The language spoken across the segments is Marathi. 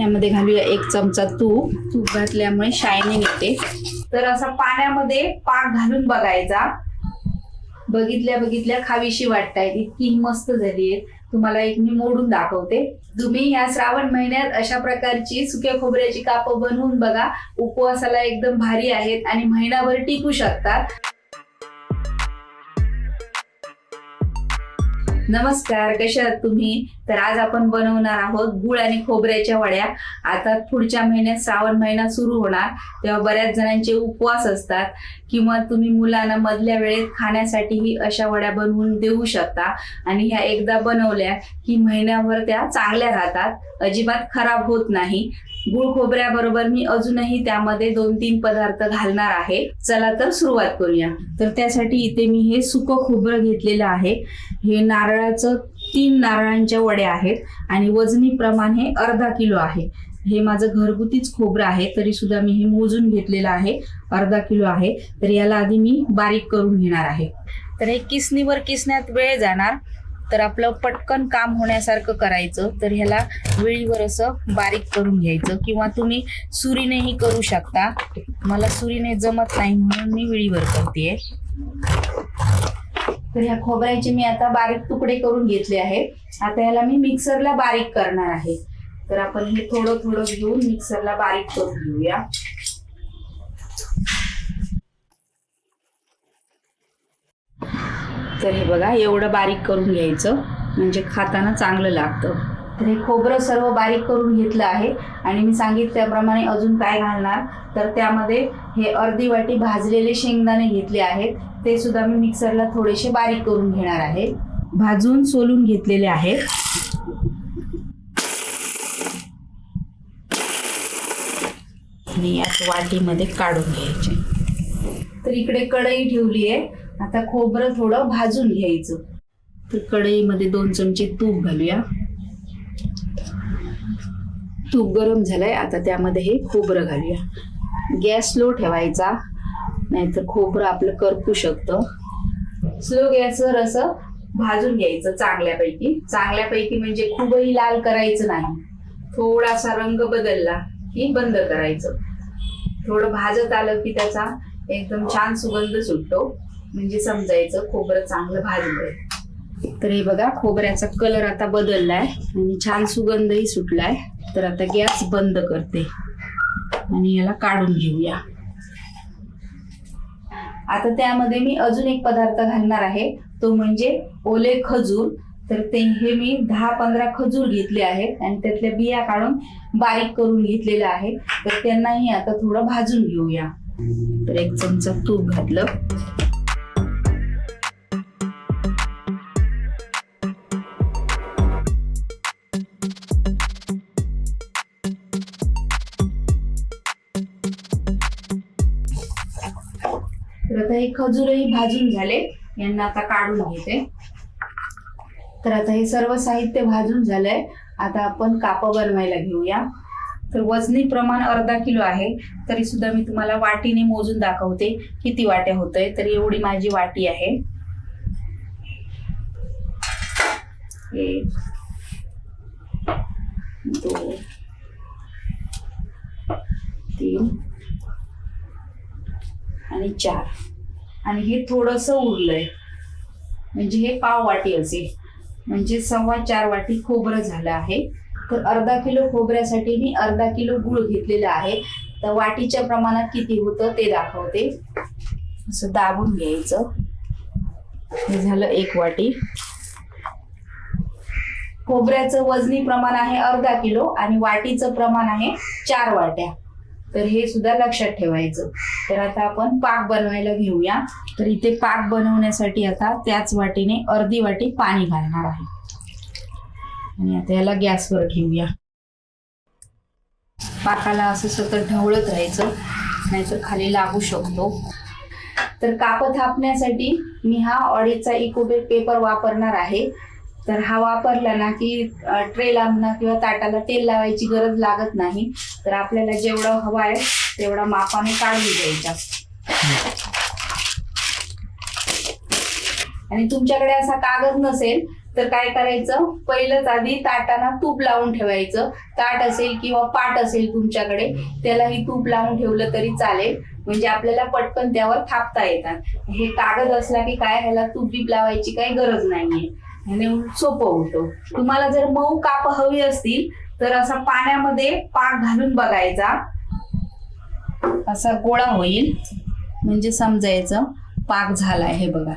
यामध्ये घालूया एक चमचा तूप. तूप घातल्यामुळे शायनिंग येते. तर असा पाण्यामध्ये पाक घालून बघायचा. बघितल्या बघितल्या खावीशी वाटतायत इतकी मस्त झाली आहे तुम्हाला एक मी मोडून दाखवते. तुम्ही या श्रावण महिन्यात अशा प्रकारची सुक्या खोबऱ्याची कापं बनवून बघा. उपवासाला एकदम भारी आहेत आणि महिनाभर टिकू शकतात. नमस्कार कशा आहात तुम्ही? तर आज आपण बनवणार आहोत गुळ आणि खोबऱ्याच्या वड्या. आता पुढच्या महिन्यात श्रावण महिना सुरू होणार. तेव्हा बऱ्याच जणांचे उपवास असतात किंवा तुम्ही मुलांना मधल्या वेळेत खाण्यासाठीही अशा वड्या बनवून देऊ शकता. आणि ह्या एकदा बनवल्या की महिन्याभर त्या चांगल्या राहतात. अजिबात खराब होत नाही. गुळ खोबऱ्याबरोबर मी अजूनही त्यामध्ये दोन तीन पदार्थ घालणार आहे. चला तर सुरुवात करूया. तर त्यासाठी इथे मी हे सुकं खोबरं घेतलेलं आहे. हे नारळाचं तीन नारळांच्या वड्या आहेत आणि वजनी प्रमाण हे अर्धा किलो आहे. हे माझं घरगुतीच खोबरं आहे तरी सुद्धा मी हे मोजून घेतलेलं आहे. अर्धा किलो आहे. तर याला आधी मी बारीक करून घेणार आहे. तर हे किसणीवर किसण्यात वेळ जाणार. तर आपलं पटकन काम होण्यासारखं करायचं. तर ह्याला वेळीवर असं बारीक करून घ्यायचं. किंवा तुम्ही सुरीनेही करू शकता. मला सुरीने जमत नाही म्हणून मी वेळीवर करते तर ह्या खोबऱ्याचे मी आता बारीक तुकडे करून घेतले आहेत आता याला मी मिक्सरला बारीक करणार आहे. तर आपण हे थोडं थोडं घेऊन मिक्सरला बारीक करून घेऊया. तर हे बघा एवढं बारीक करून घ्यायचं. म्हणजे खाताना चांगलं लागतं. तर हे खोबरं सर्व बारीक करून घेतलं आहे. आणि मी सांगितल्याप्रमाणे अजून काय घालणार? तर त्यामध्ये हे अर्धी वाटी भाजलेले शेंगदाणे घेतले आहेत. ते सुद्धा मी मिक्सरला थोडेसे बारीक करून घेणार आहे. भाजून सोलून घेतलेले आहेत. याच वाटीमध्ये काढून घ्यायचे. तर इकडे कढई ठेवली आहे. आता खोबरं थोडं भाजून घ्यायचं. तर कढईमध्ये दोन चमचे तूप घालूया. तूप गरम झालंय आता त्यामध्ये हे खोबरं घालूया. गॅस स्लो ठेवायचा नाहीतर खोबरं आपलं करपू शकतं. स्लो गॅसवर असं भाजून घ्यायचं चांगल्यापैकी. चांगल्यापैकी म्हणजे खूपही लाल करायचं नाही. थोडासा रंग बदलला की बंद करायचं. थोडं भाजत आलं की त्याचा एकदम छान सुगंध सुटतो. म्हणजे समजायचं खोबरं चांगलं भाजलंय तर हे बघा खोबऱ्याचा कलर आता बदललाय आणि छान सुगंधही सुटलाय. तर आता गॅस बंद करते आणि याला काढून घेऊया. आता त्यामध्ये मी अजून एक पदार्थ घालणार आहे. तो म्हणजे ओले खजूर. तर ते हे मी दहा पंधरा खजूर घेतले आहेत आणि त्यातल्या बिया काढून बारीक करून घेतलेल्या आहे तर त्यांनाही आता थोडं भाजून घेऊया. तर एक चमचा तूप घातलं. तर आता हे खजूरही भाजून झाले. यांना आता काढून घेते. तर आता हे सर्व साहित्य भाजून झालंय. आता आपण कापं बनवायला घेऊया. तर वजनी प्रमाण अर्धा किलो आहे. तरी सुद्धा मी तुम्हाला वाटीने मोजून दाखवते. किती वाट्या होतंय? तर एवढी माझी वाटी आहे. एक दोन तीन आणि चार. आणि हे थोडस उरलंय. म्हणजे हे पाव वाटी असेल. म्हणजे सव्वा चार वाटी खोबरं झालं आहे. तर अर्धा किलो खोबऱ्यासाठी मी अर्धा किलो गुळ घेतलेला आहे. तर वाटीच्या प्रमाणात किती होतं ते दाखवते. असं दाबून घ्यायचं. हे झालं एक वाटी. खोबऱ्याचं वजनी प्रमाण आहे अर्धा किलो आणि वाटीचं प्रमाण आहे चार वाट्या. तर हे सुद्धा लक्षात ठेवायचं. तर आता आपण पाक बनवायला घेऊया. तर इथे पाक बनवण्यासाठी आता त्याच वाटीने अर्धी वाटी पाणी घालणार आहे. आणि आता याला गॅसवर ठेवूया. पाकाला असं सतत ढवळत राहायचं. नाहीतर खाली लागू शकतो. तर कापत थापण्यासाठी मी हा ऑडीचा इकोबेट पेपर वापरणार आहे. तर हा वापरला ना की ट्रेला म्हणा किंवा ताटाला तेल लावायची गरज लागत नाही. तर आपल्याला जेवढं हवं आहे तेवढा मापाने काढून द्यायचा आणि तुमच्याकडे असा कागद नसेल तर काय करायचं? पहिलंच आधी ताटाला तूप लावून ठेवायचं. ताट असेल किंवा पाट असेल तुमच्याकडे त्यालाही तूप लावून ठेवलं तरी चालेल. म्हणजे आपल्याला पटकन त्यावर थापता येतात. हे कागद असला की काय ह्याला तूप बीप लावायची काही गरज नाहीये. ह्याने सोपं होतं. तुम्हाला जर मऊ काप हवी असतील तर असा पाण्यामध्ये पाक घालून बघायचा. असा गोळा होईल. म्हणजे समजायचं पाक झाला हे बघा.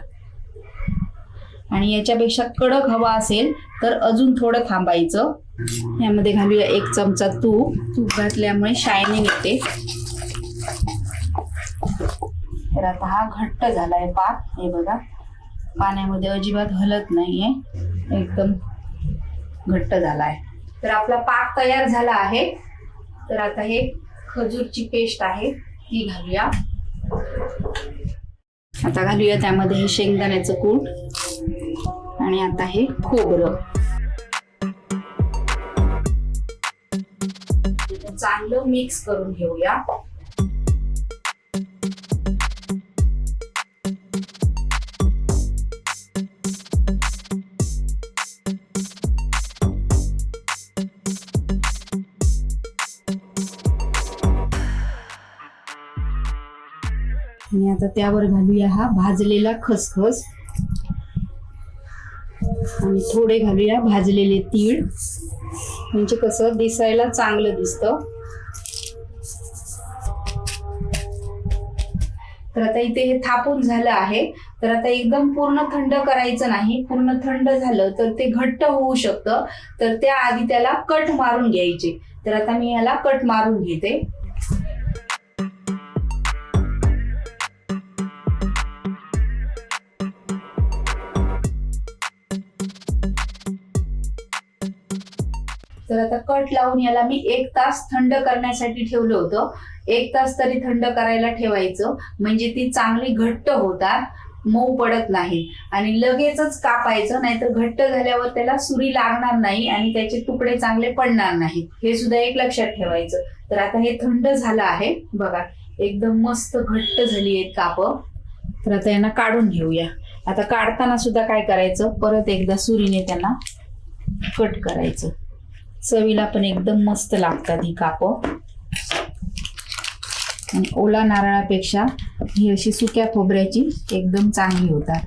आणि याच्यापेक्षा कडक हवा असेल तर अजून थोडं थांबायचं. यामध्ये घालूया एक चमचा तूप. तूप घातल्यामुळे शायनिंग येते. तर आता हा घट्ट झालाय पाक. हे बघा. पाण्यामध्ये अजिबात हलत नाहीये. एकदम घट्ट झालाय. तर आपला पाक तयार झाला आहे. तर आता हे खजूरची पेस्ट आहे ती घालूया. आता घालूया त्यामध्ये हे शेंगदाण्याचं कूट आणि आता हे खोबरं. चांगलं मिक्स करून घेऊया. आणि आता त्यावर घालूया हा भाजलेला खसखस. आणि थोडे घालूया भाजलेले तीळ. म्हणजे कसं दिसायला चांगलं दिसतं. तर आता इथे हे थापून झालं आहे. तर आता एकदम पूर्ण थंड करायचं नाही. पूर्ण थंड झालं तर ते घट्ट होऊ शकतं. तर त्या आधी त्याला कट मारून घ्यायचे. तर आता मी याला कट मारून घेते. तर आता कट लावून याला मी एक तास थंड करण्यासाठी ठेवलं होतं. एक तास तरी थंड करायला ठेवायचं. म्हणजे ती चांगली घट्ट होतात मऊ पडत नाही. आणि लगेचच कापायचं नाहीतर घट्ट झाल्यावर त्याला सुरी लागणार नाही आणि त्याचे तुकडे चांगले पडणार नाहीत हे सुद्धा एक लक्षात ठेवायचं. तर आता हे थंड झालं आहे. बघा एकदम मस्त घट्ट झाली आहेत काप. तर आता यांना काढून घेऊया. आता काढताना सुद्धा काय करायचं? परत एकदा सुरीने त्यांना कट करायचं. चवीला पण एकदम मस्त लागतात ही कापं आणि ओला नारळापेक्षा ही अशी सुक्या खोबऱ्याची एकदम चांगली होतात.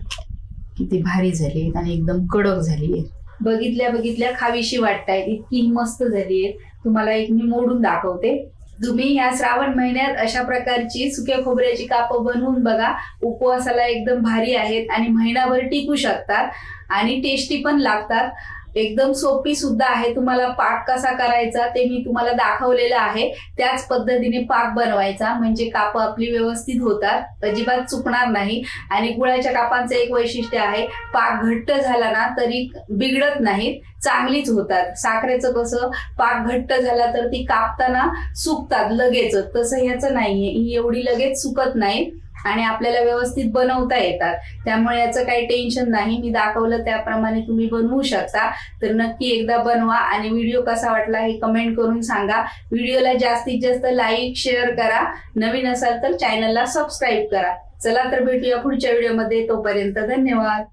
किती भारी झाली आहेत आणि एकदम कडक झाली आहेत बघितल्या बघितल्या खावीशी वाटतायत इतकी मस्त झाली आहेत तुम्हाला एक मी मोडून दाखवते. तुम्ही ह्या श्रावण महिन्यात अशा प्रकारची सुक्या खोबऱ्याची कापं बनवून बघा. उपवासाला एकदम भारी आहेत आणि महिनाभर टिकू शकतात आणि टेस्टी पण लागतात. एकदम सोपी सुद्धा आहे. तुम्हाला पाक कसा करायचा ते मी तुम्हाला दाखवलेलं आहे. त्याच पद्धतीने पाक बनवायचा. म्हणजे काप आपली व्यवस्थित होतात. अजिबात चुकणार नाही. आणि गुळाच्या कापांचं एक वैशिष्ट्य आहे. पाक घट्ट झाला ना तरी बिघडत नाहीत चांगलीच होतात. साखरेचं कसं पाक घट्ट झाला तर ती कापताना सुकतात लगेच तसं ह्याचं नाहीये. ही एवढी लगेच सुकत नाही. आणि आपल्याला व्यवस्थित बनवता येतात. त्यामुळे याचं काही टेन्शन नाही. मी दाखवलं त्याप्रमाणे तुम्ही बनवू शकता. तर नक्की एकदा बनवा आणि व्हिडिओ कसा वाटला हे कमेंट करून सांगा. व्हिडिओला जास्तीत जास्त लाईक शेअर करा. नवीन असाल तर चॅनलला सबस्क्राईब करा. चला तर भेटूया पुढच्या व्हिडिओमध्ये तोपर्यंत धन्यवाद.